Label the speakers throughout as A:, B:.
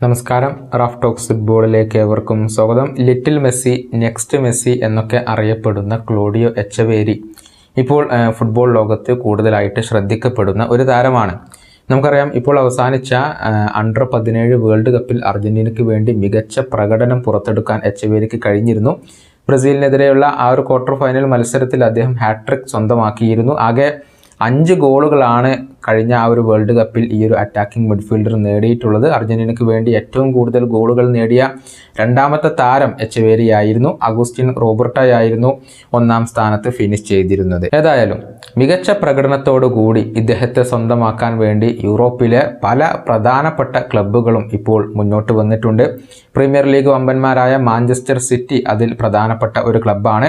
A: നമസ്കാരം. Raf talks ഫുട്ബോളിലേക്ക് ഏവർക്കും സ്വാഗതം. ലിറ്റിൽ മെസ്സി നെക്സ്റ്റ് മെസ്സി എന്നൊക്കെ അറിയപ്പെടുന്ന ക്ലോഡിയോ എച്ചവേരി ഇപ്പോൾ ഫുട്ബോൾ ലോകത്ത് കൂടുതലായിട്ട് ശ്രദ്ധിക്കപ്പെടുന്ന ഒരു താരമാണ്. നമുക്കറിയാം ഇപ്പോൾ അവസാനിച്ച അണ്ടർ പതിനേഴ് വേൾഡ് കപ്പിൽ അർജന്റീനയ്ക്ക് വേണ്ടി മികച്ച പ്രകടനം പുറത്തെടുക്കാൻ എച്ചവേരിക്ക് കഴിഞ്ഞിരുന്നു. ബ്രസീലിനെതിരെയുള്ള ആ ഒരു ക്വാർട്ടർ ഫൈനൽ മത്സരത്തിൽ അദ്ദേഹം ഹാട്രിക് സ്വന്തമാക്കിയിരുന്നു. ആകെ അഞ്ച് ഗോളുകളാണ് കഴിഞ്ഞ ആ ഒരു വേൾഡ് കപ്പിൽ ഈ ഒരു അറ്റാക്കിംഗ് മിഡ്ഫീൽഡർ നേടിയിട്ടുള്ളത്. അർജന്റീനയ്ക്ക് വേണ്ടി ഏറ്റവും കൂടുതൽ ഗോളുകൾ നേടിയ രണ്ടാമത്തെ താരം എച്ചവേരിയായിരുന്നു അഗുസ്റ്റിൻ റോബർട്ടയായിരുന്നു ഒന്നാം സ്ഥാനത്ത് ഫിനിഷ് ചെയ്തിരുന്നത്. ഏതായാലും മികച്ച പ്രകടനത്തോടുകൂടി ഇദ്ദേഹത്തെ സ്വന്തമാക്കാൻ വേണ്ടി യൂറോപ്പിലെ പല പ്രധാനപ്പെട്ട ക്ലബ്ബുകളും ഇപ്പോൾ മുന്നോട്ട് വന്നിട്ടുണ്ട്. പ്രീമിയർ ലീഗ് വമ്പന്മാരായ മാഞ്ചസ്റ്റർ സിറ്റി അതിൽ പ്രധാനപ്പെട്ട ഒരു ക്ലബ്ബാണ്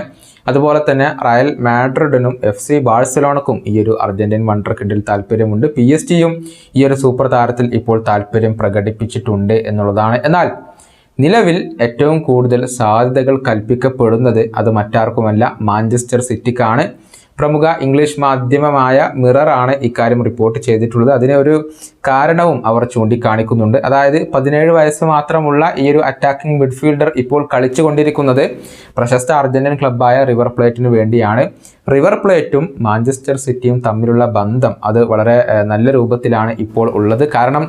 A: അതുപോലെ തന്നെ റയൽ മാഡ്രിഡിനും എഫ് സി ബാഴ്സലോണക്കും ഈ ഒരു അർജന്റീൻ വണ്ടർ കിഡിൽ താല്പര്യമുണ്ട്. പി എസ് ടിയും ഈ ഒരു സൂപ്പർ താരത്തിൽ ഇപ്പോൾ താല്പര്യം പ്രകടിപ്പിച്ചിട്ടുണ്ട് എന്നുള്ളതാണ്. എന്നാൽ നിലവിൽ ഏറ്റവും കൂടുതൽ സാധ്യതകൾ കൽപ്പിക്കപ്പെടുന്നത് അത് മറ്റാർക്കുമല്ല മാഞ്ചസ്റ്റർ സിറ്റിക്കാണ് പ്രമുഖ ഇംഗ്ലീഷ് മാധ്യമമായ മിററാണ് ഇക്കാര്യം റിപ്പോർട്ട് ചെയ്തിട്ടുള്ളത്. അതിനെ ഒരു കാരണവും അവർ ചൂണ്ടിക്കാണിക്കുന്നുണ്ട്. അതായത് പതിനേഴ് വയസ്സ് മാത്രമുള്ള ഈ ഒരു അറ്റാക്കിംഗ് മിഡ്ഫീൽഡർ ഇപ്പോൾ കളിച്ചുകൊണ്ടിരിക്കുന്നത് പ്രശസ്ത അർജന്റീൻ ക്ലബ്ബായ റിവർ പ്ലേറ്റിന് വേണ്ടിയാണ്. റിവർ പ്ലേറ്റും മാഞ്ചസ്റ്റർ സിറ്റിയും തമ്മിലുള്ള ബന്ധം അത് വളരെ നല്ല രൂപത്തിലാണ് ഇപ്പോൾ ഉള്ളത്. കാരണം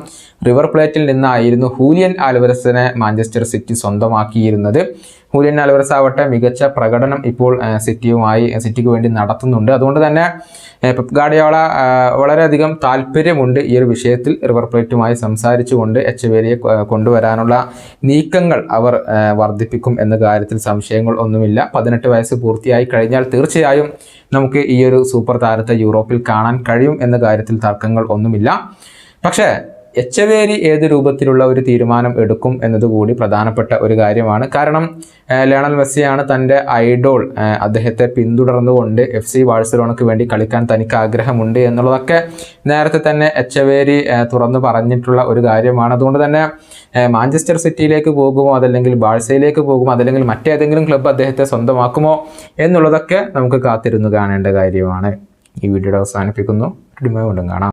A: റിവർ പ്ലേറ്റിൽ നിന്നായിരുന്നു ഹൂലിയൻ ആൽവരസിനെ മാഞ്ചസ്റ്റർ സിറ്റി സ്വന്തമാക്കിയിരുന്നത്. ഹൂലിയൻ ആൽവരസ് ആവട്ടെ മികച്ച പ്രകടനം ഇപ്പോൾ സിറ്റിയുമായി സിറ്റിക്ക് വേണ്ടി നടത്തുന്നുണ്ട്. അതുകൊണ്ട് തന്നെ പെപ് ഗാർഡിയോള വളരെയധികം താല്പര്യമുണ്ട് ഈ ഒരു വിഷയത്തിൽ റിവർ പ്ലേറ്റുമായി സംസാരിച്ചുകൊണ്ട് എച്ച് വേരിയെ കൊണ്ടുവരാനുള്ള നീക്കങ്ങൾ അവർ വർദ്ധിപ്പിക്കും എന്ന കാര്യത്തിൽ സംശയങ്ങൾ ഒന്നുമില്ല. പതിനെട്ട് വയസ്സ് പൂർത്തിയായി കഴിഞ്ഞാൽ തീർച്ചയായും നമുക്ക് ഈ ഒരു സൂപ്പർ താരത്തെ യൂറോപ്പിൽ കാണാൻ കഴിയും എന്ന കാര്യത്തിൽ തർക്കങ്ങൾ ഒന്നുമില്ല. പക്ഷേ എച്ചവേരി ഏത് രൂപത്തിലുള്ള ഒരു തീരുമാനം എടുക്കും എന്നതുകൂടി പ്രധാനപ്പെട്ട ഒരു കാര്യമാണ്. കാരണം ലയണൽ മെസ്സിയാണ് തന്റെ ഐഡോൾ അദ്ദേഹത്തെ പിന്തുടർന്നുകൊണ്ട് എഫ് സി ബാഴ്സലോണയ്ക്ക് വേണ്ടി കളിക്കാൻ തനിക്ക് ആഗ്രഹമുണ്ട് എന്നുള്ളതൊക്കെ നേരത്തെ തന്നെ എച്ചവേരി തുറന്നു പറഞ്ഞിട്ടുള്ള ഒരു കാര്യമാണ്. അതുകൊണ്ട് തന്നെ മാഞ്ചസ്റ്റർ സിറ്റിയിലേക്ക് പോകുമോ അതല്ലെങ്കിൽ ബാഴ്സയിലേക്ക് പോകുമോ അതല്ലെങ്കിൽ മറ്റേതെങ്കിലും ക്ലബ്ബ് അദ്ദേഹത്തെ സ്വന്തമാക്കുമോ എന്നുള്ളതൊക്കെ നമുക്ക് കാത്തിരുന്നു കാണേണ്ട കാര്യമാണ്. ഈ വീഡിയോയുടെ അവസാനിപ്പിക്കുന്നു. വീണ്ടും കാണാം.